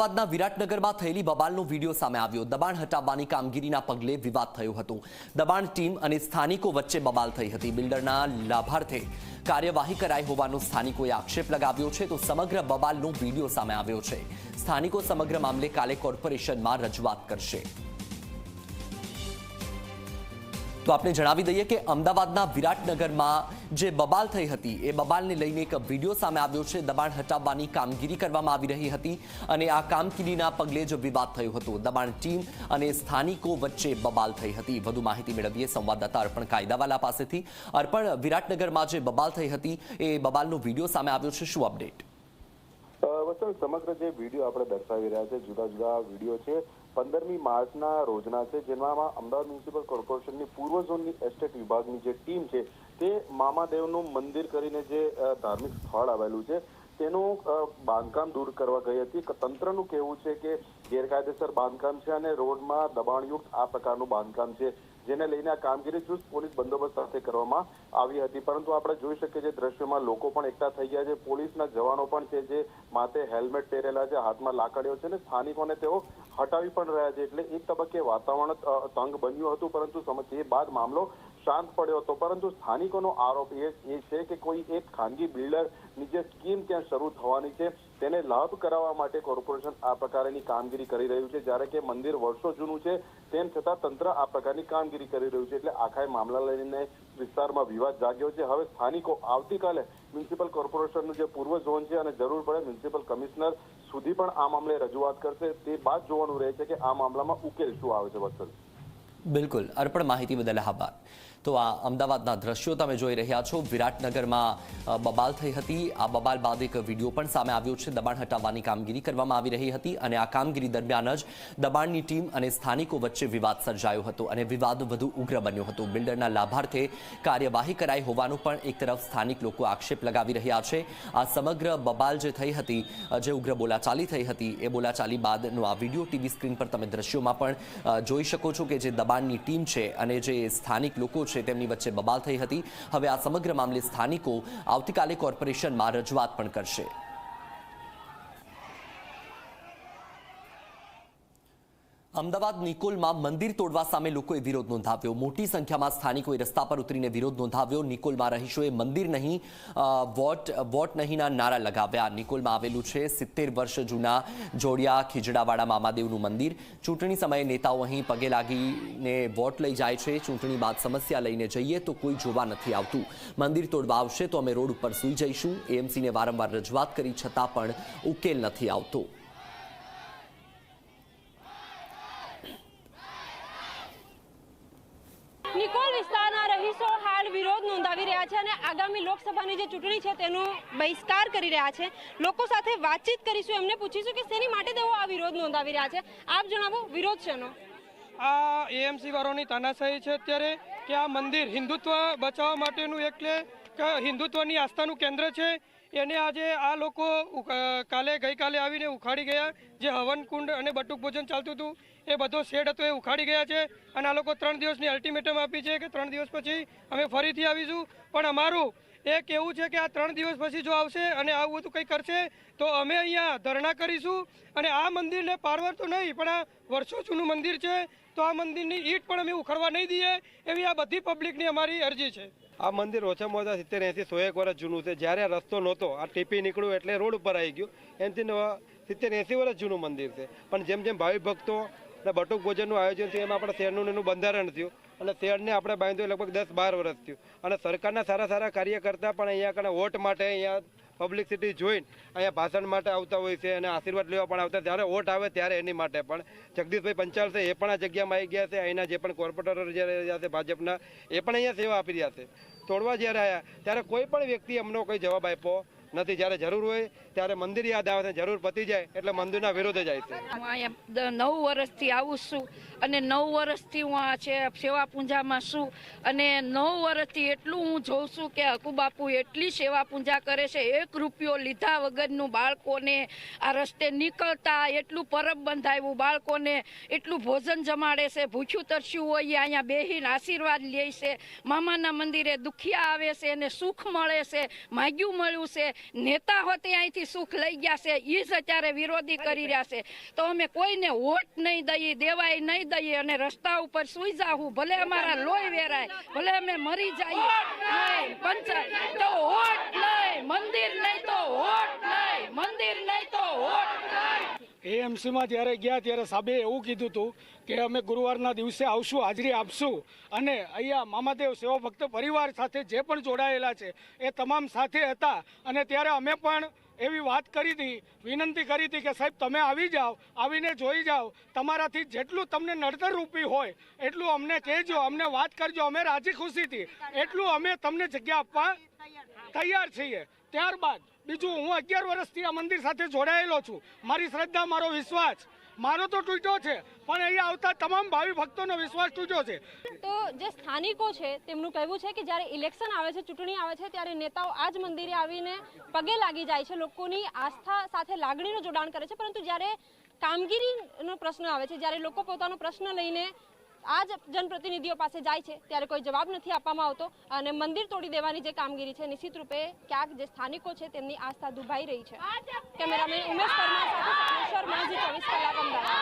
અમદાવાદના વિરાટનગરમાં થયેલી બબાલનો વીડિયો સામે આવ્યો. દબાણ હટાવવાની કામગીરીના પગલે વિવાદ થયો હતો. દબાણ ટીમ અને સ્થાનિકો વચ્ચે બબાલ થઈ હતી. બિલ્ડરના લાભાર્થે કાર્યવાહી કરાઈ હોવાનો સ્થાનિકોએ આક્ષેપ લગાવ્યો છે તો સમગ્ર બબાલનો વીડિયો સામે આવ્યો છે. સ્થાનિકો સમગ્ર મામલે કાલે કોર્પોરેશનમાં રજૂઆત કરશે. તો આપણે જણાવી દઈએ કે અમદાવાદના વિરાટનગરમાં જે બબાલ થઈ હતી, એ બબાલને લઈને એક વીડિયો સામે આવ્યો છે. દબાણ હટાવવાની કામગીરી કરવામાં આવી રહી હતી અને આ કામગીરીના પગલે જ વિવાદ થયો હતો. દબાણ ટીમ અને સ્થાનિકો વચ્ચે બબાલ થઈ હતી. વધુ માહિતી મેળવીએ સંવાદદાતા અર્પણ કાયદાવાલા પાસેથી. અર્પણ, વિરાટનગરમાં જે બબાલ થઈ હતી, એ બબાલનો વીડિયો સામે આવ્યો છે. શું અપડેટ? વત્સલ સમગ્ર જે વીડિયો આપણે દર્શાવી રહ્યા છે, જુદા જુદા વીડિયો છે. પંદરમી માર્ચના રોજના છે જેમાં અમદાવાદ મ્યુનિસિપલ કોર્પોરેશનની પૂર્વ ઝોનની એસ્ટેટ વિભાગની જે ટીમ છે, તે મામાદેવનું મંદિર કરીને જે ધાર્મિક સ્થળ આવેલું છે, તેનું બાંધકામ દૂર કરવા ગઈ હતી. તંત્રનું કહેવું છે કે ગેરકાયદેસર બાંધકામ છે અને રોડમાં દબાણયુક્ત આ પ્રકારનું બાંધકામ છે. જેને લઈને આ કામગીરી ચુસ્ત પોલીસ બંદોબસ્ત સાથે કરવામાં આવી હતી. પરંતુ આપણે જોઈ શકીએ છીએ દ્રશ્યોમાં લોકો પણ એકઠા થઈ ગયા છે. પોલીસના જવાનો પણ છે જે માથે હેલ્મેટ પહેરેલા છે, હાથમાં લાકડીઓ છે અને સ્થાનિકોને તેઓ હટાવી પણ રહ્યા છે. એટલે એક તબક્કે વાતાવરણ તંગ બન્યું હતું, પરંતુ સમજ તે બાદ મામલો શાંત પડ્યો હતો. પરંતુ સ્થાનિકોનો આરોપ એ એ છે કે કોઈ એક ખાનગી બિલ્ડરની જે સ્કીમ ત્યાં શરૂ થવાની છે, તેને લાભ કરાવવા માટે કોર્પોરેશન આ પ્રકારની કામગીરી કરી રહ્યું છે. જ્યારે કે મંદિર વર્ષો જૂનું છે તેમ છતાં તંત્ર આ પ્રકારની કામગીરી કરી રહ્યું છે એટલે આખા મામલા લઈને વિસ્તારમાં વિવાદ જાગ્યો છે. હવે સ્થાનિકો આવતીકાલે મ્યુનિસિપલ કોર્પોરેશનનું જે પૂર્વ ઝોન છે અને જરૂર પડે મ્યુનિસિપલ કમિશનર સુધી પણ આ મામલે રજૂઆત કરશે. તે બાદ જોવાનું રહે છે કે આ મામલામાં ઉકેલ શું આવે છે વત્સલ. બિલકુલ. અર્પણ માહિતી બદલ આભાર. તો આ અમદાવાદના દ્રશ્યો તમે જોઈ રહ્યા છો. વિરાટનગરમાં બબાલ થઈ હતી. આ બબાલ બાદ એક વીડિયો પણ સામે આવ્યો છે. દબાણ હટાવવાની કામગીરી કરવામાં આવી રહી હતી અને આ કામગીરી દરમિયાન જ દબાણની ટીમ અને સ્થાનિકો વચ્ચે વિવાદ સર્જાયો હતો અને વિવાદ વધુ ઉગ્ર બન્યો હતો. બિલ્ડરના લાભાર્થે કાર્યવાહી કરાઈ હોવાનું પણ એક તરફ સ્થાનિક લોકો આક્ષેપ લગાવી રહ્યા છે. આ સમગ્ર બબાલ જે થઈ હતી જે ઉગ્ર બોલાચાલી થઈ હતી, એ બોલાચાલી બાદનો આ વીડિયો ટીવી સ્ક્રીન પર તમે દ્રશ્યોમાં પણ જોઈ શકો છો કે જે દબાણની ટીમ છે અને જે સ્થાનિક લોકો છે તેમની વચ્ચે બબાલ થઈ હતી. હવે આ સમગ્ર મામલે સ્થાનિકો આવતીકાલે કોર્પોરેશનમાં રજૂઆત પણ કરશે. અમદાવાદ નિકોલમાં મંદિર તોડવા સામે લોકોએ વિરોધ નોંધાવ્યો. મોટી સંખ્યામાં સ્થાનિકોએ રસ્તા પર ઉતરીને વિરોધ નોંધાવ્યો. નિકોલમાં રહીશોએ મંદિર નહીં વોટ વોટ નહીંના નારા લગાવ્યા. નિકોલમાં આવેલું છે સિત્તેર વર્ષ જૂના જોડિયા ખીજડાવાડા મામાદેવનું મંદિર. ચૂંટણી સમયે નેતાઓ અહીં પગે લાગીને વોટ લઈ જાય છે. ચૂંટણી બાદ સમસ્યા લઈને જઈએ તો કોઈ જોવા નથી આવતું. મંદિર તોડવા આવશે તો અમે રોડ ઉપર સૂઈ જઈશું. એએમસીને વારંવાર રજૂઆત કરી છતાં પણ ઉકેલ નથી આવતો. છે અને આગામી લોકસભાની જે ચૂંટણી છે તેનો બહિષ્કાર કરી રહ્યા છે. લોકો સાથે વાતચીત કરીશું, એમને પૂછીશું કે શેની માટે તેઓ આ વિરોધ નોંધાવી રહ્યા છે. આપ જણાવો, વિરોધ શેનો? આ એએમસી વાળોની તાનાશાહી છે અત્યારે કે આ મંદિર હિન્દુત્વ બચાવવા માટેનું એટલે કે હિન્દુત્વની આસ્થાનું કેન્દ્ર છે. એને આજે આ લોકો કાલે ગઈકાલે આવીને ઉખાડી ગયા. જે હવન કુંડ અને બટુક ભોજન ચાલતું હતું, એ બધો શેડ હતો, એ ઉખાડી ગયા છે. અને આ લોકો ત્રણ દિવસની અલ્ટિમેટમ આપી છે કે ત્રણ દિવસ પછી અમે ફરીથી આવીશું. પણ અમારું એ કેવું છે કે આ ત્રણ દિવસ પછી જો આવશે અને આવું બધું કંઈ કરશે, તો અમે અહીંયા ધરણા કરીશું. અને આ મંદિરને પારવર તો નહીં, પણ આ વર્ષો જૂનું મંદિર છે, તો આ મંદિરની ઈટ પણ અમે ઉખડવા નહીં દઈએ. એવી આ બધી પબ્લિકની અમારી અરજી છે. આ મંદિર ઓછામાં ઓછા સિત્તેર એંસી સો એક વર્ષ જૂનું છે. જ્યારે રસ્તો નહોતો, આ ટીપી નીકળ્યું એટલે રોડ ઉપર આવી ગયું. એનાથી સિત્તેર એંસી વર્ષ જૂનું મંદિર છે. પણ જેમ જેમ ભાવિ ભક્તો અને બટુક ભોજનનું આયોજન થયું, એમાં આપણે શહેરનું એનું બંધારણ થયું. અને શહેરને આપણે બાંધ્યું લગભગ દસ બાર વર્ષ થયું. અને સરકારના સારા સારા કાર્ય કરતા પણ અહીંયા આગળ વોટ માટે અહીંયા પબ્લિસિટી જોઈને અહીંયા ભાષણ માટે આવતા હોય છે અને આશીર્વાદ લેવા પણ આવતા જ્યારે વોટ આવે ત્યારે એની માટે પણ જગદીશભાઈ પંચાલ છે એ પણ આ જગ્યામાં આવી ગયા છે. અહીંના જે પણ કોર્પોરેટરો જ્યારે છે, ભાજપના, એ પણ અહીંયા સેવા આપી રહ્યા છે. તોડવા જ્યારે આવ્યા ત્યારે કોઈ પણ વ્યક્તિ અમનો કોઈ જવાબ આપ્યો નથી. જ્યારે જરૂર હોય ત્યારે મંદિર યાદ આવે છે જરૂર પતી જાય એટલે મંદિરના વિરોધે જાય છે. હું અહીંયા નવ વર્ષથી આવું છું અને નવ વર્ષથી હું આ છે સેવા પૂંજામાં છું અને નવ વર્ષથી એટલું હું જોઉં છું કે હકુ બાપુ એટલી સેવા પૂંજા કરે છે. એક રૂપિયો લીધા વગરનું બાળકોને આ રસ્તે નીકળતા એટલું પરબ બંધાવ્યું. બાળકોને એટલું ભોજન જમાડે છે. ભૂખ્યું તરસ્યું હોય અહીંયા બેહીને આશીર્વાદ લે છે. મામાના મંદિરે દુખિયા આવે છે એને સુખ મળે છે. માગ્યું મળ્યું છે. નેતા હોતે અહીંથી સુખ લઈ ગયા છે એ જ અત્યારે વિરોધી કરી રહ્યા છે. તો અમે કોઈને વોટ નહીં દઈએ દેવાય નહીં દઈએ અને રસ્તા ઉપર સુઈ જાવું ભલે અમારા લોહી વેરાય ભલે અમે મરી જઈએ. પંચાયત તો વોટ નહીં મંદિર નહીં તો વોટ નહીં મંદિર નહીં તો વોટ નહીં. એએમસીમાં જ્યારે ગયા ત્યારે સાબે એવું કીધું હતું કે અમે ગુરુવારના દિવસે આવશું, હાજરી આપશું. અને અહીંયા મામાદેવ સેવા ભક્ત પરિવાર સાથે જે પણ જોડાયેલા છે, એ તમામ સાથે હતા. અને ત્યારે અમે પણ એવી વાત કરી હતી, વિનંતી કરી હતી કે સાહેબ, તમે આવી જાઓ, આવીને જોઈ જાઓ. તમારાથી જેટલું તમને નડતર રૂપી હોય, એટલું અમને કહેજો, અમને વાત કરજો, અમે રાજી ખુશીથી. એટલું અમે તમને જગ્યા આપવા તૈયાર છીએ. ત્યારબાદ બીજું હું અગિયાર વર્ષથી આ મંદિર સાથે જોડાયેલો છું. મારી શ્રદ્ધા, મારો વિશ્વાસ. મારો તો તૂટ્યો છે, પણ અહીંયા આવતા તમામ ભાવિ ભક્તોનો વિશ્વાસ તૂટ્યો છે. તો જે સ્થાનિકો છે, તેમનું કહેવું છે કે જ્યારે ઇલેક્શન આવે છે, ચૂંટણી આવે છે, ત્યારે નેતાઓ આ જ મંદિરે આવીને પગે લાગી જાય છે, લોકોની આસ્થા સાથે લાગણીનું જોડાણ કરે છે. પરંતુ જ્યારે કામગીરીનો પ્રશ્ન આવે છે, જ્યારે લોકો પોતાનો પ્રશ્ન લઈને આ જ જનપ્રતિનિધિઓ પાસે જાય છે ત્યારે કોઈ જવાબ નથી આપવામાં આવતો અને મંદિર તોડી દેવાની જે કામગીરી છે નિશ્ચિત રૂપે ક્યાંક જે સ્થાનિકો છે તેમની આસ્થા દુભાઈ રહી છે. કેમેરામેન ઉમેશ પરમાર સાથે ચોવીસ કલાક અમદાવાદ.